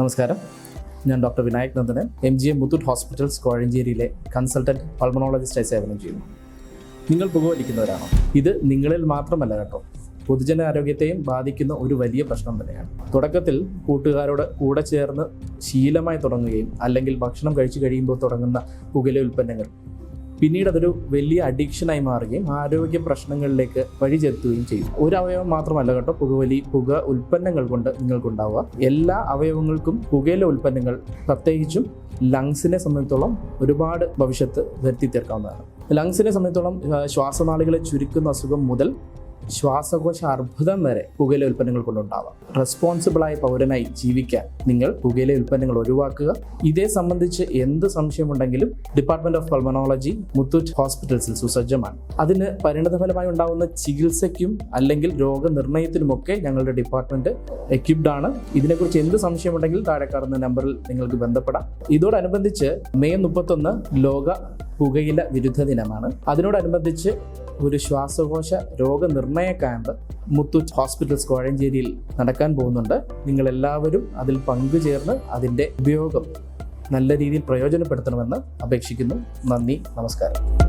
നമസ്കാരം. ഞാൻ doctor Vinayak Nandanan. M G M Muthoot hospitals കോഴഞ്ചേരിയിലെ consultant പൾമണോളജിസ്റ്റായി സേവനം ചെയ്യുന്നു. നിങ്ങൾ പുകവലിക്കുന്നവരാണോ? ഇത് നിങ്ങളിൽ മാത്രമല്ല കേട്ടോ. പൊതുജനാരോഗ്യത്തെയും ബാധിക്കുന്ന ഒരു വലിയ പ്രശ്നം തന്നെയാണ്. തുടക്കത്തിൽ കൂട്ടുകാരോട് കൂടെ ചേർന്ന് ശീലമായി തുടങ്ങുകയും അല്ലെങ്കിൽ ഭക്ഷണം കഴിച്ചു കഴിയുമ്പോൾ തുടങ്ങുന്ന പുകയില ഉൽപ്പന്നങ്ങൾ പിന്നീട് അതൊരു വലിയ അഡിക്ഷനായി മാറുകയും ആരോഗ്യ പ്രശ്നങ്ങളിലേക്ക് വഴിചെത്തുകയും ചെയ്യും. ഒരു അവയവം മാത്രമല്ല കേട്ടോ പുകവലി പുക ഉൽപ്പന്നങ്ങൾ കൊണ്ട് നിങ്ങൾക്കുണ്ടാവുക. എല്ലാ അവയവങ്ങൾക്കും പുകയിലെ ഉൽപ്പന്നങ്ങൾ പ്രത്യേകിച്ചും ലങ്സിനെ സംബന്ധിച്ചോളം ഒരുപാട് ഭവിഷ്യത്ത് വരുത്തി തീർക്കാവുന്നതാണ്. ലങ്സിനെ സംബന്ധിച്ചോളം ശ്വാസനാളികളെ ചുരുക്കുന്ന അസുഖം മുതൽ ശ്വാസകോശ അർബുദം വരെ പുകയില ഉൽപ്പന്നങ്ങൾ കൊണ്ടുണ്ടാവാം. റെസ്പോൺസിബിളായ പൗരനായി ജീവിക്കാൻ നിങ്ങൾ പുകയില ഉൽപ്പന്നങ്ങൾ ഒഴിവാക്കുക. ഇതേ സംബന്ധിച്ച് എന്ത് സംശയമുണ്ടെങ്കിലും ഡിപ്പാർട്ട്മെന്റ് ഓഫ് പൾമനോളജി മുത്തൂറ്റ് ഹോസ്പിറ്റൽസിൽ സുസജ്ജമാണ്. അതിന് പരിണതഫലമായി ഉണ്ടാകുന്ന ചികിത്സയ്ക്കും അല്ലെങ്കിൽ രോഗനിർണയത്തിനുമൊക്കെ ഞങ്ങളുടെ ഡിപ്പാർട്ട്മെന്റ് എക്യുപ്ഡ് ആണ്. ഇതിനെക്കുറിച്ച് എന്ത് സംശയമുണ്ടെങ്കിൽ താഴെ കാണുന്ന നമ്പറിൽ നിങ്ങൾക്ക് ബന്ധപ്പെടാം. ഇതോടനുബന്ധിച്ച് മെയ് മുപ്പത്തൊന്ന് ലോക പുകയില വിരുദ്ധ ദിനമാണ്. അതിനോടനുബന്ധിച്ച് ഒരു ശ്വാസകോശ രോഗനിർണയ ക്യാമ്പ് മുത്തു ഹോസ്പിറ്റൽസ് കോഴഞ്ചേരിയിൽ നടക്കാൻ പോകുന്നുണ്ട്. നിങ്ങൾ എല്ലാവരും അതിൽ പങ്കുചേർന്ന് അതിന്റെ ഉപയോഗം നല്ല രീതിയിൽ പ്രയോജനപ്പെടുത്തണമെന്ന് അപേക്ഷിക്കുന്നു. നന്ദി നമസ്കാരം.